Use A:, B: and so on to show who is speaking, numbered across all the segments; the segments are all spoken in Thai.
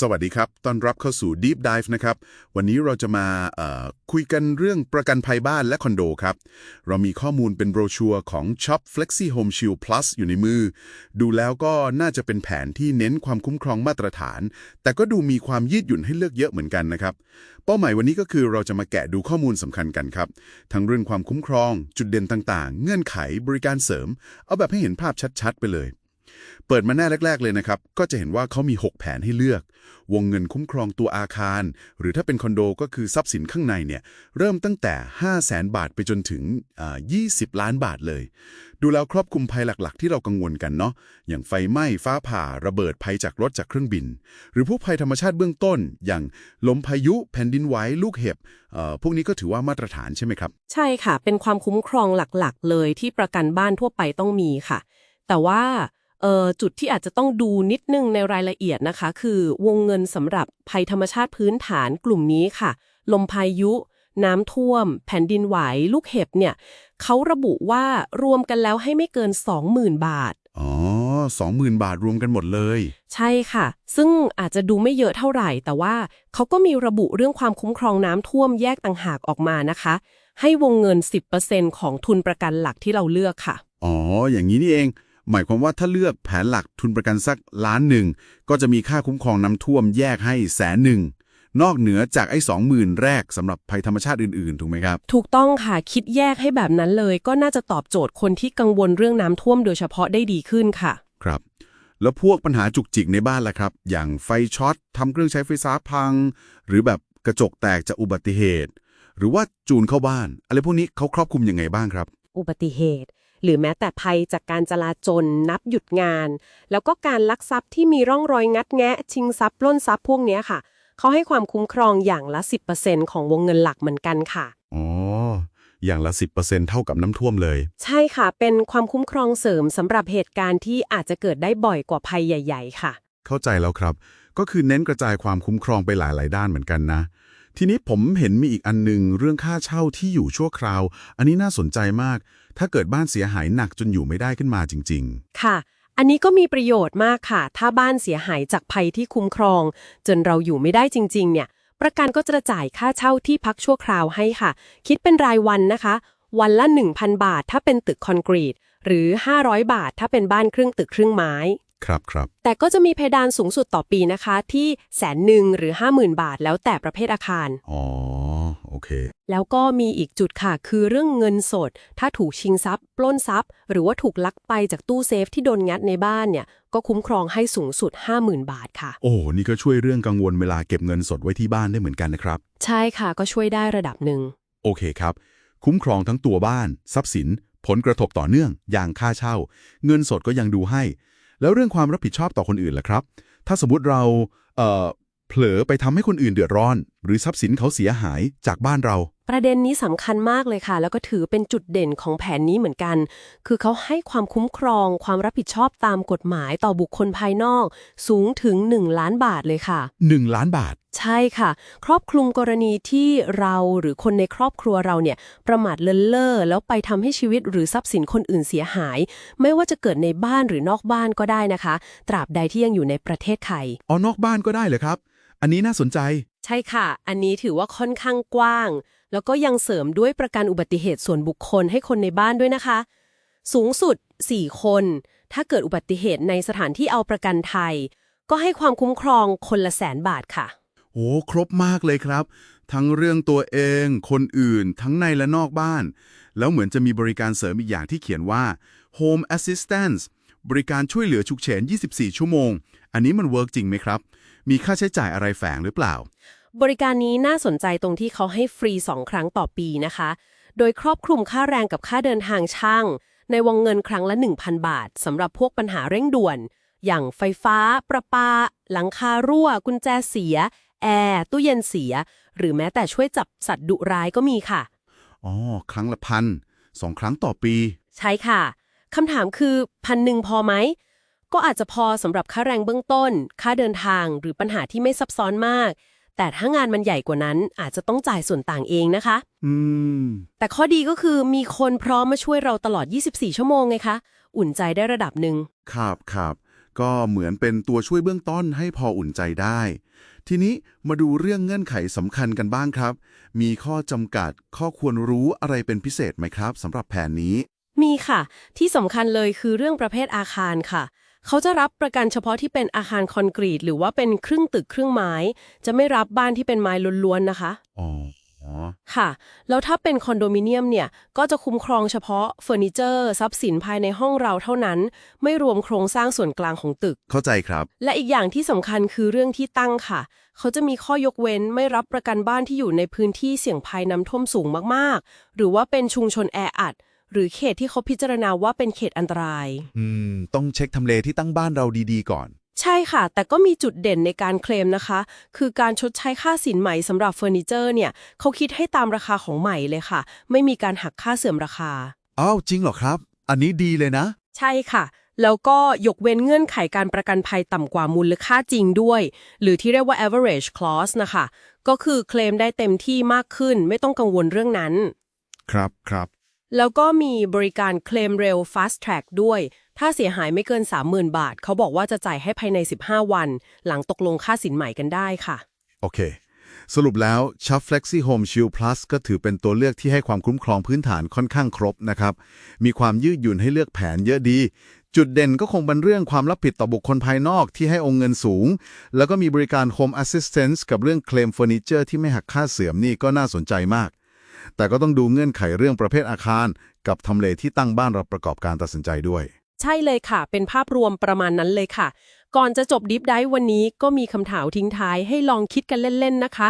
A: สวัสดีครับ ต้อนรับเข้าสู่ Deep Dive นะครับ วันนี้เราจะมาคุยกันเรื่องประกันภัยบ้านและคอนโดครับ เรามีข้อมูลเป็นโบรชัวร์ของ Shop Flexi Home Shield Plus อยู่ในมือ ดูแล้วก็น่าจะเป็นแผนที่เน้นความคุ้มครองมาตรฐาน แต่ก็ดูมีความยืดหยุ่นให้เลือกเยอะเหมือนกันนะครับ เป้าหมายวันนี้ก็คือเราจะมาแกะดูข้อมูลสำคัญกันครับ ทั้งเรื่องความคุ้มครอง จุดเด่นต่างๆ เงื่อนไข บริการเสริม เอาแบบให้เห็นภาพชัด ๆ ไปเลย เปิดมาหน้าแรก ๆ เลยนะครับ ก็จะเห็นว่าเขามี 6 แผนให้เลือก วงเงินคุ้มครองตัวอาคาร หรือถ้าเป็นคอนโดก็คือทรัพย์สินข้างในเนี่ย เริ่มตั้งแต่ 5 0 0แสนบาทไปจนถึงอ่า20 ล้านบาทเลย ดูแล้วครอบคลุมภัยหลักๆ ที่เรากังวลกันเนาะ อย่างไฟไหม้ ฟ้าผ่า ระเบิดภัยจากรถจากเครื่องบิน หรือพวกภัยธรรมชาติเบื้องต้น อย่างลมพายุ แผ่นดินไหว ลูกเห็บ พวกนี้ก็ถือว่ามาตรฐานใช่ไหมครับ
B: ใช่ค่ะ เป็นความคุ้มครองหลักๆ เลยที่ประกันบ้านทั่วไปต้องมีค่ะ แต่ว่า จุดที่อาจจะต้องดูนิดนึงในรายละเอียดนะคะ คือวงเงินสำหรับภัยธรรมชาติพื้นฐานกลุ่มนี้ค่ะ ลมพายุ น้ำท่วม แผ่นดินไหว ลูกเห็บเนี่ยเขาระบุว่ารวมกันแล้วให้ไม่เกิน 20,000 บาท
A: อ๋อ20,000บาทรวมกันหมดเลย
B: ใช่ค่ะ ซึ่งอาจจะดูไม่เยอะเท่าไหร่ แต่ว่าเขาก็มีระบุเรื่องความคุ้มครองน้ำท่วมแยกต่างหากออกมานะคะ ให้วงเงิน 10%ของทุนประกันหลักที่เราเลือกค่ะ
A: อ๋อ อย่างนี้นี่เอง หมายความว่าถ้าเลือกแผนหลักทุนประกันสักล้านหนึ่ง ก็จะมีค่าคุ้มครองน้ำท่วมแยกให้แสนหนึ่ง นอกเหนือจากไอ้สองหมื่นแรกสำหรับภัยธรรมชาติอื่น ๆ ถูกไหมครับ
B: ถูกต้องค่ะ คิดแยกให้แบบนั้นเลย ก็น่าจะตอบโจทย์คนที่กังวลเรื่องน้ำท่วมโดยเฉพาะได้ดีขึ้นค่ะ
A: ครับ แล้วพวกปัญหาจุกจิกในบ้านล่ะครับ อย่างไฟช็อตทำเครื่องใช้ไฟฟ้าพัง หรือแบบกระจกแตกจากอุบัติเหตุ หรือว่าจูนเข้าบ้าน อะไรพวกนี้เขาครอบคลุมยังไงบ้างครับ
B: อุบัติเหตุ หรือแม้แต่ภัยจากการจลาจลนับหยุดงาน แล้วก็การลักทรัพย์ที่มีร่องรอยงัดแงะ ชิงทรัพย์ปล้นทรัพย์พวกเนี้ยค่ะ เขาให้ความคุ้มครองอย่างละ 10%ของวงเงินหลักเหมือนกันค่ะ
A: อ๋ออย่างละ 10%เท่ากับน้ำท่วมเลย
B: ใช่ค่ะ เป็นความคุ้มครองเสริมสำหรับเหตุการณ์ที่อาจจะเกิดได้บ่อยกว่าภัยใหญ่ ๆ ค่ะ
A: เข้าใจแล้วครับ ก็คือเน้นกระจายความคุ้มครองไปหลาย ๆ ด้านเหมือนกันนะ ทีนี้ผมเห็นมีอีกอันหนึง เรื่องค่าเช่าที่อยู่ชั่วคราว อันนี้น่าสนใจมาก ถ้าเกิดบ้านเสียหายหนักจนอยู่ไม่ได้ขึ้นมาจริง ๆ
B: ค่ะ อันนี้ก็มีประโยชน์มากค่ะ ถ้าบ้านเสียหายจากภัยที่คุ้มครอง จนเราอยู่ไม่ได้จริง ๆ เนี่ย ประกันก็จะจ่ายค่าเช่าที่พักชั่วคราวให้ค่ะ คิดเป็นรายวันนะคะ วันละ 1,000 บาท ถ้าเป็นตึกคอนกรีต หรือ 500 บาท ถ้าเป็นบ้านครึ่งตึกครึ่งไม้
A: ครับครับ
B: แต่ก็จะมีเพดานสูงสุดต่อปีนะคะ ที่แสนหนึ่งหรือ 50,000 บาท แล้วแต่ประเภทอาคาร
A: อ๋อ โอเค
B: แล้วก็มีอีกจุดค่ะ คือเรื่องเงินสด ถ้าถูกชิงทรัพย์ ปล้นทรัพย์ หรือว่าถูกลักไปจากตู้เซฟที่โดนงัดในบ้านเนี่ย ก็คุ้มครองให้สูงสุด 50,000 บาทค่ะ
A: โอ้ นี่ก็ช่วยเรื่องกังวลเวลาเก็บเงินสดไว้ที่บ้านได้เหมือนกันนะครับ
B: ใช่ค่ะ ก็ช่วยได้ระดับหนึ่ง
A: โอเคครับ คุ้มครองทั้งตัวบ้าน ทรัพย์สิน ผลกระทบต่อเนื่อง อย่างค่าเช่า เงินสดก็ยังดูให้ แล้วเรื่องความรับผิดชอบต่อคนอื่นล่ะครับ ถ้าสมมติเราเอ่อเผลอไปทำให้คนอื่นเดือดร้อน หรือทรัพย์สินเขาเสียหายจากบ้านเรา
B: ประเด็นนี้สำคัญมากเลยค่ะ แล้วก็ถือเป็นจุดเด่นของแผนนี้เหมือนกัน คือเขาให้ความคุ้มครอง ความรับผิดชอบตามกฎหมายต่อบุคคลภายนอก สูงถึง 1 ล้านบาทเลยค่ะ
A: 1 ล้านบาท
B: ใช่ค่ะ ครอบคลุมกรณีที่เราหรือคนในครอบครัวเราเนี่ยประมาทเลินเล่อแล้วไปทำให้ชีวิตหรือทรัพย์สินคนอื่นเสียหาย ไม่ว่าจะเกิดในบ้านหรือนอกบ้านก็ได้นะคะ ตราบใดที่ยังอยู่ในประเทศไทย
A: อ๋อนอกบ้านก็ได้เหรอครับ อันนี้น่าสนใจ
B: ใช่ค่ะ อันนี้ถือว่าค่อนข้างกว้าง แล้วก็ยังเสริมด้วยประกันอุบัติเหตุส่วนบุคคลให้คนในบ้านด้วยนะคะ สูงสุด 4 คน ถ้าเกิดอุบัติเหตุในสถานที่เอาประกันไทย ก็ให้ความคุ้มครองคนละแสนบาทค่ะ
A: โอ้ครบมากเลยครับ ทั้งเรื่องตัวเอง คนอื่น ทั้งในและนอกบ้าน แล้วเหมือนจะมีบริการเสริมอีกอย่างที่เขียนว่า Home Assistance บริการช่วยเหลือฉุกเฉิน 24 ชั่วโมง อันนี้มันเวิร์กจริงไหมครับ มีค่าใช้จ่ายอะไรแฝงหรือเปล่า
B: บริการนี้น่าสนใจตรงที่เขาให้ฟรี 2 ครั้งต่อปีนะคะ โดยครอบคลุมค่าแรงกับค่าเดินทางช่าง ในวงเงินครั้งละ 1,000 บาทสำหรับพวกปัญหาเร่งด่วน อย่างไฟฟ้า ประปา หลังคารั่ว กุญแจเสีย แอร์ ตู้เย็นเสีย หรือแม้แต่ช่วยจับสัตว์ดุร้ายก็มีค่ะ
A: อ๋อ ครั้งละพันสองครั้งต่อปี
B: ใช่ค่ะคำถามคือพันหนึ่งพอไหม ก็อาจจะพอสำหรับค่าแรงเบื้องต้น ค่าเดินทางหรือปัญหาที่ไม่ซับซ้อนมาก แต่ถ้างานมันใหญ่กว่านั้นอาจจะต้องจ่ายส่วนต่างเองนะคะ
A: อืม
B: แต่ข้อดีก็คือมีคนพร้อมมาช่วยเราตลอด 24 ชั่วโมงไงคะ อุ่นใจได้ระดับหนึ่ง
A: ครับครับก็เหมือนเป็นตัวช่วยเบื้องต้นให้พออุ่นใจได้ ทีนี้มาดูเรื่องเงื่อนไขสำคัญกันบ้างครับ มีข้อจำกัดข้อควรรู้อะไรเป็นพิเศษไหมครับสำหรับแผนนี้
B: มีค่ะ ที่สำคัญเลยคือเรื่องประเภทอาคารค่ะ เขาจะรับประกันเฉพาะที่เป็นอาคารคอนกรีต หรือว่าเป็นครึ่งตึกครึ่งไม้ จะไม่รับบ้านที่เป็นไม้ล้วนๆนะคะ
A: อ๋อ
B: ค่ะ แล้วถ้าเป็นคอนโดมิเนียมเนี่ย ก็จะคุ้มครองเฉพาะเฟอร์นิเจอร์ทรัพย์สินภายในห้องเราเท่านั้น ไม่รวมโครงสร้างส่วนกลางของตึก
A: เข้าใจครับ
B: และอีกอย่างที่สำคัญคือเรื่องที่ตั้งค่ะ เขาจะมีข้อยกเว้นไม่รับประกันบ้านที่อยู่ในพื้นที่เสี่ยงภัยน้ำท่วมสูงมากๆ หรือว่าเป็นชุมชนแออัด หรือเขตที่เขาพิจารณาว่าเป็นเขตอันตราย
A: อืม ต้องเช็คทำเลที่ตั้งบ้านเราดีๆก่อน
B: ใช่ค่ะ แต่ก็มีจุดเด่นในการเคลมนะคะ คือการชดใช้ค่าสินใหม่สำหรับเฟอร์นิเจอร์เนี่ย เขาคิดให้ตามราคาของใหม่เลยค่ะ ไม่มีการหักค่าเสื่อมราคา
A: อ้าวจริงเหรอครับ อันนี้ดีเลยนะ
B: ใช่ค่ะ แล้วก็ยกเว้นเงื่อนไขการประกันภัยต่ำกว่ามูลค่าจริงด้วย หรือที่เรียกว่า average clause นะคะ ก็คือเคลมได้เต็มที่มากขึ้น ไม่ต้องกังวลเรื่องนั้น
A: ครับครับ
B: แล้วก็มีบริการเคลมเร็ว fast track ด้วย ถ้าเสียหายไม่เกิน 30,000 บาท เขาบอกว่าจะจ่ายให้ภายใน 15 วัน หลังตกลงค่าสินใหม่กันได้ค่ะ
A: โอเค สรุปแล้ว c h u b Flexi Home Shield Plus ก็ถือเป็นตัวเลือกที่ให้ความคุ้มครองพื้นฐานค่อนข้างครบนะครับ มีความยืดหยุ่นให้เลือกแผนเยอะดี จุดเด่นก็คงเป็นเรื่องความรับผิดต่อบุคคลภายนอกที่ให้องค์เงินสูง แล้วก็มีบริการ Home Assistance กับเรื่องเคลมเฟอร์นิเจอร์ที่ไม่หักค่าเสื่อมนี่ก็น่าสนใจมาก แต่ก็ต้องดูเงื่อนไขเรื่องประเภทอาคาร กับทำเลที่ตั้งบ้านเราประกอบการตัดสินใจด้วย
B: ใช่เลยค่ะ เป็นภาพรวมประมาณนั้นเลยค่ะ ก่อนจะจบดิฟไดวันนี้ก็มีคำถามทิ้งท้ายให้ลองคิดกันเล่นๆนะคะ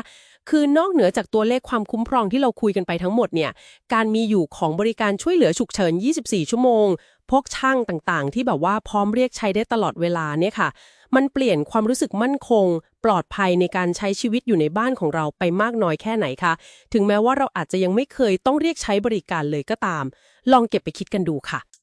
B: คือนอกเหนือจากตัวเลขความคุ้มครองที่เราคุยกันไปทั้งหมดเนี่ย การมีอยู่ของบริการช่วยเหลือฉุกเฉิน 24 ชั่วโมง พวกช่างต่างๆ ที่แบบว่าพร้อมเรียกใช้ได้ตลอดเวลาเนี่ยค่ะ มันเปลี่ยนความรู้สึกมั่นคง ปลอดภัยในการใช้ชีวิตอยู่ในบ้านของเราไปมากน้อยแค่ไหนคะ ถึงแม้ว่าเราอาจจะยังไม่เคยต้องเรียกใช้บริการเลยก็ตาม ลองเก็บไปคิดกันดูค่ะ